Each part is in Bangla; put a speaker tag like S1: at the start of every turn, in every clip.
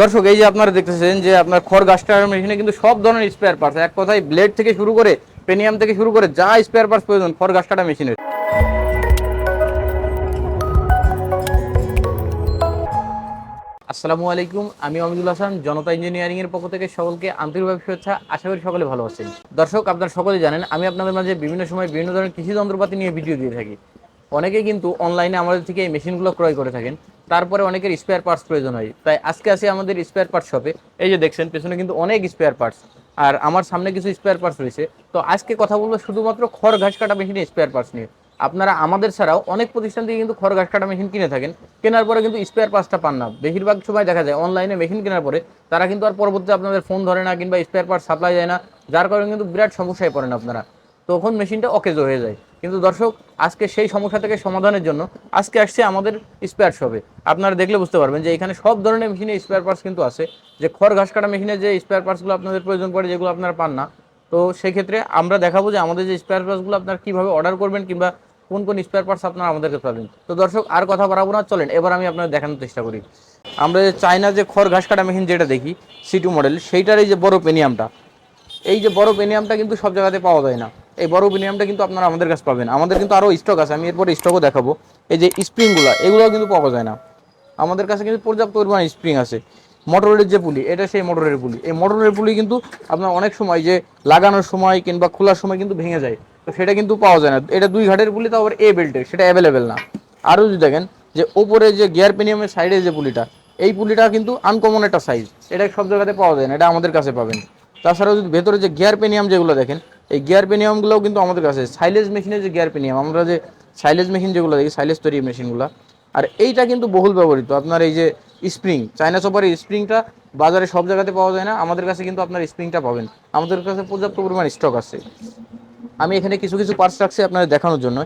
S1: দর্শক, এই যে আপনারা দেখতেছেন যে আপনার খড় গাছটার মেশিনে কিন্তু সব ধরনের স্পেয়ার পার্টস এক কথায় ব্লেড থেকে শুরু করে পেনিয়াম থেকে শুরু করে যা স্পেয়ার পার্টস প্রয়োজন, খড় গাছটা মেশিনের। আসসালামু আলাইকুম, আমি অমিদুল হাসান, জনতা ইঞ্জিনিয়ারিং এর পক্ষ থেকে সকলকে আন্তরিকভাবে শুভেচ্ছা। আশা করি সকলে ভালো আছেন। দর্শক, আপনারা সকলে জানেন, আমি আপনাদের মাঝে বিভিন্ন সময় বিভিন্ন ধরনের কৃষি যন্ত্রপাতি নিয়ে ভিডিও দিয়ে থাকি। অনেকে কিন্তু অনলাইনে আমাদের থেকে এই মেশিনগুলো ক্রয় করে থাকেন। তারপরে অনেকের স্পেয়ার পার্টস প্রয়োজন হয়। তাই আজকে আসি আমাদের স্পেয়ার পার্টস শপে এই যে দেখছেন, পেছনে কিন্তু অনেক স্পেয়ার পার্টস আর আমার সামনে কিছু স্পেয়ার পার্টস রয়েছে। তো আজকে কথা বলব শুধুমাত্র খড় ঘাস কাটা মেশিনে স্পেয়ার পার্টস নিয়ে। আপনারা আমাদের ছাড়াও অনেক প্রতিষ্ঠান থেকে কিন্তু খড় ঘাস কাটা মেশিন কিনে থাকেন। কেনার পরে কিন্তু স্পেয়ার পার্টসটা পান না। বেশিরভাগ সময় দেখা যায় অনলাইনে মেশিন কেনার পরে তারা কিন্তু আর পরবর্তীতে আপনাদের ফোন ধরে না কিংবা স্পেয়ার পার্টস সাপ্লাই যায় না। যার কারণে কিন্তু বিরাট সমস্যায় পড়েন আপনারা। তখন মেশিনটা অকেজ হয়ে যায়। কিন্তু দর্শক, আজকে সেই সমস্যা থেকে সমাধানের জন্য আজকে আসছে আমাদের স্পেয়ার শপে আপনারা দেখলে বুঝতে পারবেন যে এখানে সব ধরনের মেশিনে স্পেয়ার পার্টস কিন্তু আছে। যে খড় ঘাস কাটা মেশিনে যে স্পেয়ার পার্টসগুলো আপনাদের প্রয়োজন পড়ে, যেগুলো আপনারা পান না। তো সেই ক্ষেত্রে আমরা দেখাবো যে আমাদের যে স্পেয়ার পার্টসগুলো আপনারা কীভাবে অর্ডার করবেন কিংবা কোন কোন স্পেয়ার পার্টস আপনারা আমাদেরকে পাবেন। তো দর্শক, আর কথা বাড়াবো না। চলেন, এবার আমি আপনাদের দেখানোর চেষ্টা করি। আমরা যে চায়না যে খড় ঘাস কাটা মেশিন যেটা দেখি সিটু মডেল সেইটার এই যে বড় পেনিয়ামটা এই যে বড় পেনিয়ামটা কিন্তু সব জায়গাতে পাওয়া যায় না। এই বড় পেনিয়ামটা কিন্তু আপনারা আমাদের কাছে পাবেন। আমাদের কিন্তু আরও স্টক আছে, আমি এরপরে স্টকও দেখাবো। এই যে স্প্রিংগুলো এগুলোও কিন্তু পাওয়া যায় না। আমাদের কাছে কিন্তু পর্যাপ্ত পরিমাণে স্প্রিং আছে। মোটরের যে পুলি, এটা সেই মোটরের পুলি। এই মোটরের পুলি কিন্তু আপনার অনেক সময় যে লাগানোর সময় কিংবা খোলার সময় কিন্তু ভেঙে যায়। তো সেটা কিন্তু পাওয়া যায় না। এটা দুই ঘাটের পুলি তো আবার এ বেল্টের সেটা অ্যাভেলেবেল না। আরও যদি দেখেন যে ওপরে যে গিয়ার পেনিয়ামের সাইডে যে পুলিটা, এই পুলিটা কিন্তু আনকমন একটা সাইজ এটা সব জায়গাতে পাওয়া যায় না, এটা আমাদের কাছে পাবেন। তাছাড়াও যদি ভেতরে যে গিয়ার পেনিয়াম যেগুলো দেখেন এই গিয়ার পেনিয়ামগুলোও কিন্তু আমাদের কাছে সাইলেজ মেশিনের যে গিয়ার পেনিয়াম আমরা যে সাইলেজ মেশিন যেগুলো দেখি সাইলেজ তৈরি মেশিনগুলো আর এইটা কিন্তু বহুল ব্যবহৃত। আপনার এই যে স্প্রিং চায়না চপারের স্প্রিংটা বাজারে সব জায়গাতে পাওয়া যায় না, আমাদের কাছে কিন্তু আপনার স্প্রিংটা পাবেন। আমাদের কাছে পর্যাপ্ত পরিমাণ স্টক আছে। আমি এখানে কিছু কিছু পার্টস রাখছি আপনাদের দেখানোর জন্য।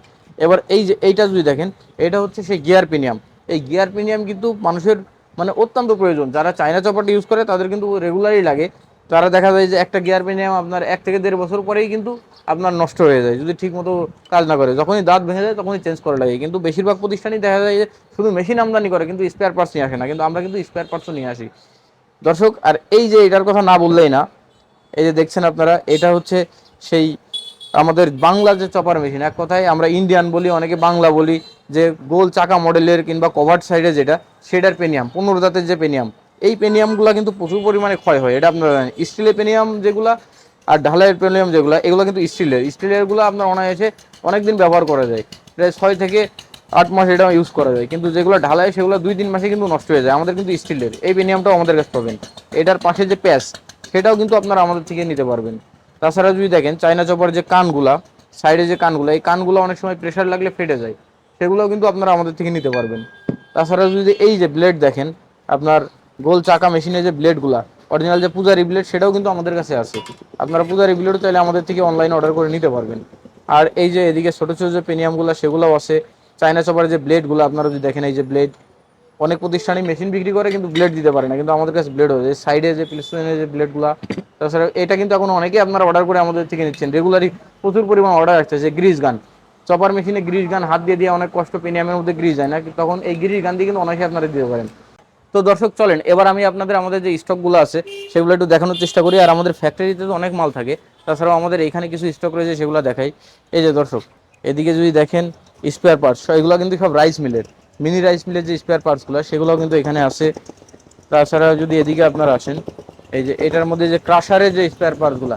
S1: এবার এই যে, এইটা যদি দেখেন, এটা হচ্ছে সেই গিয়ার পেনিয়াম এই গিয়ার পেনিয়াম কিন্তু মানুষের মানে অত্যন্ত প্রয়োজন। যারা চায়না চপারটা ইউজ করে, তাদের কিন্তু রেগুলারই লাগে। তারা দেখা যায় যে একটা গিয়ার পিনিয়াম আপনার এক থেকে দেড় বছর পরেই কিন্তু আপনার নষ্ট হয়ে যায়, যদি ঠিক মতো কাজ না করে। যখনই দাঁত ভেঙে যায়, তখনই চেঞ্জ করা লাগে। কিন্তু বেশিরভাগ প্রতিষ্ঠানই দেখা যায় যে শুধু মেশিন আমদানি করে, কিন্তু স্পেয়ার পার্টস নিয়ে আসে না। কিন্তু আমরা কিন্তু স্পেয়ার পার্টসও নিয়ে আসি। দর্শক, আর এই যে এটার কথা না বললেই না, এই যে দেখছেন আপনারা, এটা হচ্ছে সেই আমাদের বাংলা যে চপার মেশিন এক কথায় আমরা ইন্ডিয়ান বলি, অনেকে বাংলা বলি, যে গোল চাকা মডেলের কিংবা কভার সাইডে যেটা, সেটার পেনিয়াম পনেরো দাঁতের যে পেনিয়াম এই পেনিয়ামগুলো কিন্তু প্রচুর পরিমাণে ক্ষয় হয়। এটা আপনারা জানেন। স্টিলের পেনিয়াম যেগুলো আর ঢালাইয়ের পেনিয়াম যেগুলো, এগুলো কিন্তু স্টিলের। স্টিলেরগুলো আপনার অনায়াসে অনেকদিন ব্যবহার করা যায়। প্রায় ছয় থেকে আট মাস এটা ইউজ করা যায়। কিন্তু যেগুলো ঢালাই, সেগুলো দুই তিন মাসে কিন্তু নষ্ট হয়ে যায়। আমাদের কিন্তু স্টিলের। এই পেনিয়ামটাও আমাদের কাছে পাবেন। এটার পাশে যে প্যাচ, সেটাও কিন্তু আপনারা আমাদের থেকে নিতে পারবেন। তাছাড়া যদি দেখেন, চায়না চপার যে কানগুলা সাইডে যে কানগুলো, এই কানগুলো অনেক সময় প্রেশার লাগলে ফেটে যায়। সেগুলোও কিন্তু আপনারা আমাদের থেকে নিতে পারবেন। তাছাড়া যদি এই যে ব্লেড দেখেন, আপনার গোল চাকা মেশিনের যে ব্লেডগুলা অরিজিনাল যে পূজারি ব্লেড সেটাও কিন্তু আমাদের কাছে আছে। আপনারা পূজারি ব্লেড চাইলে আমাদের থেকে অনলাইনে অর্ডার করে নিতে পারবেন। আর এই যে এদিকে ছোটো ছোটো যে পেনিয়ামগুলো সেগুলোও আছে। চায়না চপার যে ব্লেডগুলো আপনারা যদি দেখেন, এই যে ব্লেড অনেক প্রতিষ্ঠানে মেশিন বিক্রি করে, কিন্তু ব্লেড দিতে পারে না। কিন্তু আমাদের কাছে ব্লেড হয়েছে সাইডে যে প্লেসমেন্টের যে ব্লেডগুলো তাছাড়া এটা কিন্তু এখন অনেকেই আপনারা অর্ডার করে আমাদের থেকে নিচ্ছেন। রেগুলারই প্রচুর পরিমাণ অর্ডার আসছে, যে গ্রিস গান চপার মেশিনে গ্রিস গান হাত দিয়ে দিয়ে অনেক কষ্ট পেনিয়ামের মধ্যে গ্রিস যায় না তখন এই গ্রিস গান দিয়ে কিন্তু অনেকে আপনারা দিতে পারেন। তো দর্শক, চলেন, এবার আমি আপনাদের আমাদের যে স্টকগুলো আছে, সেগুলো একটু দেখানোর চেষ্টা করি। আর আমাদের ফ্যাক্টরিতে তো অনেক মাল থাকে, তাছাড়াও আমাদের এখানে কিছু স্টক রয়েছে, সেগুলো দেখাই। এই যে দর্শক, এদিকে যদি দেখেন স্পেয়ার পার্টস এগুলো কিন্তু সব রাইস মিলের মিনি রাইস মিলের যে স্পেয়ার পার্টসগুলো সেগুলোও কিন্তু এখানে আছে। তাছাড়া যদি এদিকে আপনারা আসেন, এই যে এটার মধ্যে যে ক্রাশারের যে স্পেয়ার পার্টসগুলো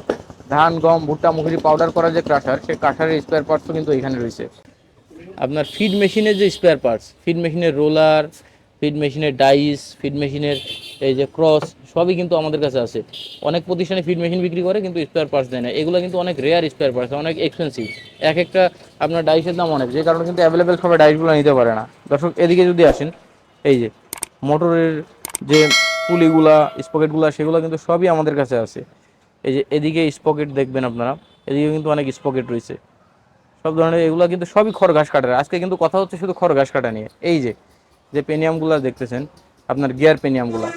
S1: ধান, গম, ভুট্টা মুখরি পাউডার করার যে ক্রাশার সেই ক্রাশারের স্পেয়ার পার্টসও কিন্তু এখানে রয়েছে। আপনার ফিড মেশিনের যে স্পেয়ার পার্টস ফিড মেশিনের রোলার ফিড মেশিনের ডাইস, ফিড মেশিনের এই যে ক্রস, সবই কিন্তু আমাদের কাছে আছে। অনেক প্রতিষ্ঠানে ফিড মেশিন বিক্রি করে, কিন্তু স্পেয়ার পার্টস দেয় না। এগুলো কিন্তু অনেক রেয়ার স্পেয়ার পার্টস অনেক এক্সপেন্সিভ এক একটা আপনার ডাইসের দাম অনেক, যে কারণে কিন্তু অ্যাভেলেবেল সবাই ডাইসগুলো নিতে পারে না। দর্শক, এদিকে যদি আসেন, এই যে মোটরের যে পুলিগুলা, স্পকেটগুলা, সেগুলো কিন্তু সবই আমাদের কাছে আছে। এই যে এদিকে স্পকেট দেখবেন আপনারা, এদিকে কিন্তু অনেক স্পকেট রয়েছে। সব ধরনের এগুলো কিন্তু সবই খড় ঘাস কাটার। আজকে কিন্তু কথা হচ্ছে শুধু খড় ঘাস কাটা নিয়ে। এই যে যে পেনিয়ামগুলো দেখতেছেন, আপনার গিয়ার পেনিয়ামগুলো।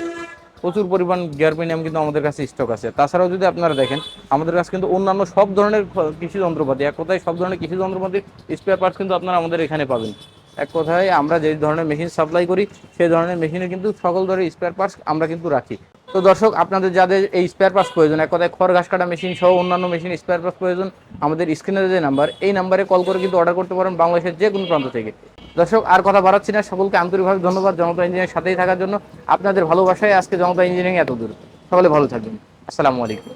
S1: প্রচুর পরিমাণ গিয়ার পেনিয়াম কিন্তু আমাদের কাছে স্টক আছে। তাছাড়াও যদি আপনারা দেখেন, আমাদের কাছে কিন্তু অন্যান্য সব ধরনের কৃষি যন্ত্রপাতি, এক কথায় সব ধরনের কৃষি যন্ত্রপাতির স্পেয়ার পার্টস কিন্তু আপনারা আমাদের এখানে পাবেন। এক কথায় আমরা যে ধরনের মেশিন সাপ্লাই করি, সেই ধরনের মেশিনে কিন্তু সকল ধরনের স্পেয়ার পার্টস আমরা কিন্তু রাখি। তো দর্শক, আপনাদের যাদের এই স্পেয়ার পার্টস প্রয়োজন, এক কথায় খড়, ঘাস কাটা মেশিন সহ অন্যান্য মেশিন স্পেয়ার পার্টস প্রয়োজন, আমাদের স্ক্রিনে যে নাম্বার এই নাম্বারে কল করে কিন্তু অর্ডার করতে পারেন বাংলাদেশের যে কোনো প্রান্ত থেকে। দর্শক, আর কথা বাড়াচ্ছি না। সকলকে আন্তরিকভাবে ধন্যবাদ জনতা ইঞ্জিনিয়ারিং সাথেই থাকার জন্য। আপনাদের ভালোবাসায় আজকে জনতা ইঞ্জিনিয়ারিং এত দূর। সকলে ভালো থাকবেন। আসসালামু আলাইকুম।